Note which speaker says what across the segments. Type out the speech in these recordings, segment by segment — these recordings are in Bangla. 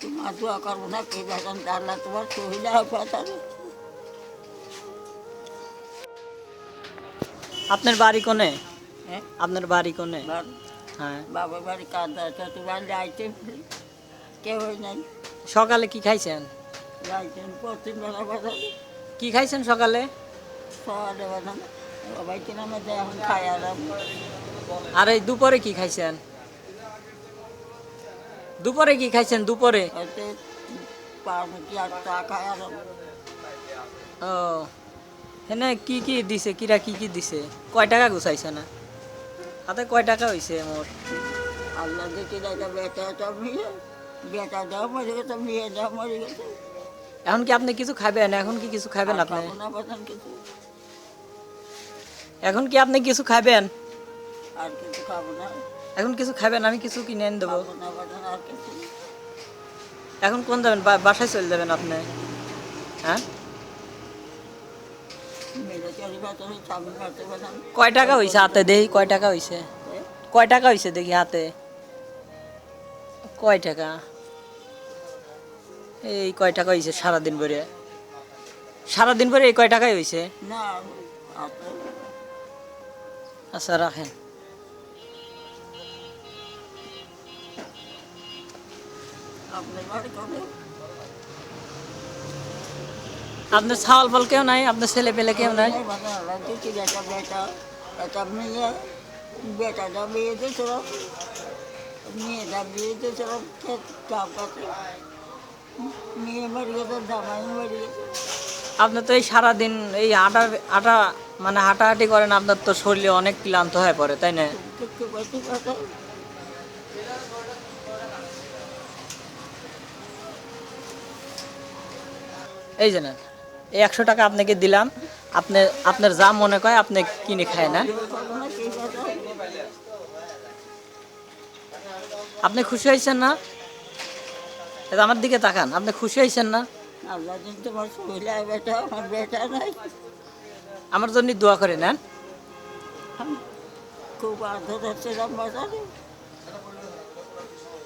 Speaker 1: তোমার দোয়া করব না কে বেতন আল্লাহ তোমার শহীদ পাঠাবে
Speaker 2: আপনার বাড়ি কোনে?
Speaker 1: হ্যাঁ?
Speaker 2: আপনার বাড়ি কোনে?
Speaker 1: বাবা
Speaker 2: হ্যাঁ।
Speaker 1: বাবার বাড়ি কান্দা তো বাড়ি যাইতে কেউ নাই।
Speaker 2: সকালে কি খাইছেন?
Speaker 1: যাইতেন প্রতিদিন বেলা
Speaker 2: কি খাইছেন সকালে?
Speaker 1: সকালে বাজারে। সবাই কিনা মধ্যে এখন খাই আর
Speaker 2: এই দুপুরে কি খাইছেন? দুপুরে কি খাইছেন? দুপুরে? ও এনে কি কি দিছে? কিরা কি কি দিছে? কয় টাকা গুছাইছে না? হাতে কয় টাকা হইছে মোট?
Speaker 1: আল্লাহ দেখি দেখা বেটা নিয়ে বেটা দাও মরে গেছে মেয়ে দাও মরে গেছে।
Speaker 2: এখন কি আপনি কিছু খাবেন? এখন কি কিছু খাবেন আপনি?
Speaker 1: না বাজান কিছু।
Speaker 2: এখন কি আপনি কিছু খাবেন?
Speaker 1: আর কিছু খাব না।
Speaker 2: এখন কিছু খাবেন আমি কিছু কিনে এনে দেবো। এখন কোন যাবেন বাসায় চলে যাবেন আপনি? হ্যাঁ? কয় টাকা হইছে হাতে? দেখি কয় টাকা হইছে? কয় টাকা হইছে দেখি হাতে? কয় টাকা? এই কয় টাকা হইছে সারাদিন ভরে? সারাদিন ভরে এই কয় টাকাই
Speaker 1: আছে
Speaker 2: আচ্ছা রাখেন।
Speaker 1: আপনার
Speaker 2: ছাওয়াল ফল কেউ নাই, আপনার ছেলে পেলে কেউ নাই।
Speaker 1: একটা মেয়ে বেটাটা বিয়ে দিয়েছিল মেয়েটা বিয়ে দিয়েছিল ক্ষেত কাপ মেয়ে
Speaker 2: আপনার তো এই সারাদিন এই আটা আটা মানে হাঁটাহাঁটি করেন, আপনার তো শরীরে অনেক ক্লান্ত হয়ে পড়ে, তাই না? এই যে নেন এই একশো টাকা আপনাকে দিলাম। আপনি আপনার যা মনে করে আপনি কিনে খায় না।
Speaker 1: না
Speaker 2: আপনি খুশি হয়েছেন না? এই আমার দিকে তাকান আপনি খুশি হয়েছেন না?
Speaker 1: আমার
Speaker 2: জন্য দোয়া করে নেন।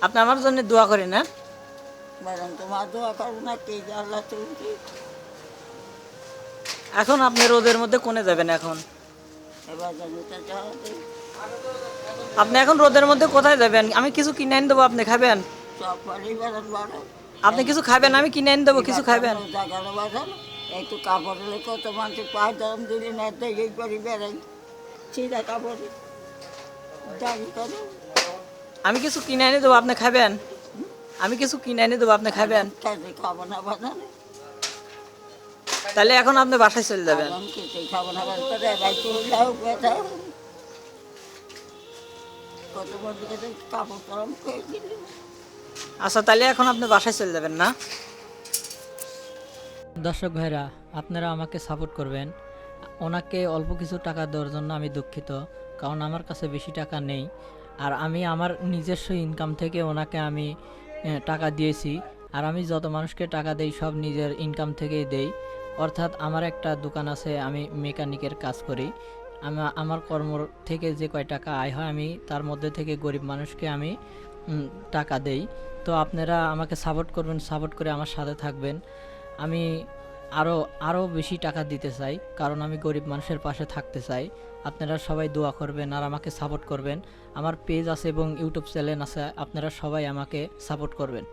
Speaker 2: আপনি আমার জন্য দোয়া করে নেন।
Speaker 1: বাজান তোমার দোয়া করব না কে আল্লাহ তুমি
Speaker 2: এখন আপনি রোদের মধ্যে কোনে যাবেন এখন?
Speaker 1: এবার
Speaker 2: আপনি এখন রোদের মধ্যে কোথায় যাবেন? আমি কিছু কিনে এনে দেবো আপনি খাবেন?
Speaker 1: সব বাজান বাড়ো
Speaker 2: আপনি কিছু খাবেন আমি কিনে এনে দেবো কিছু খাবেন?
Speaker 1: বাজান একটু কাপড় হলে কত মানুষের পায়ে দাম দিলে না এই বাড়ি বেড়াই সিধা কাপড়। দাবি করে
Speaker 2: আমি কিছু কিনে এনে দেবো আপনি খাবেন? আমি কিছু কিনে এনে দেবো আপনি খাবেন।
Speaker 1: খাব না
Speaker 2: তাহলে এখন আপনি বাসায় চলে যাবেন।
Speaker 1: খাব না
Speaker 2: আচ্ছা তাহলে এখন আপনি বাসায় চলে যাবেন না? দর্শক ভাইরা আপনারা আমাকে সাপোর্ট করবেন। ওনাকে অল্প কিছু টাকা দেওয়ার জন্য আমি দুঃখিত কারণ আমার কাছে বেশি টাকা নেই। আর আমি আমার নিজস্ব ইনকাম থেকে ওনাকে আমি টাকা দিয়েছি। আর আমি যত মানুষকে টাকা দেই, সব নিজের ইনকাম থেকেই দেই। অর্থাৎ আমার একটা দোকান আছে, আমি মেকানিকের কাজ করি। আমা- আমার কর্ম থেকে যে কয় টাকা আয় হয়, আমি তার মধ্যে থেকে গরিব মানুষকে আমি টাকা দেই। তো আপনারা আমাকে সাপোর্ট করবেন সাপোর্ট করে আমার সাথে থাকবেন। আমি আরও আরও বেশি টাকা দিতে চাই, কারণ আমি গরিব মানুষের পাশে থাকতে চাই। আপনারা সবাই দোয়া করবেন আর আমাকে সাপোর্ট করবেন। আমার পেজ আছে এবং ইউটিউব চ্যানেল আছে, আপনারা সবাই আমাকে সাপোর্ট করবেন।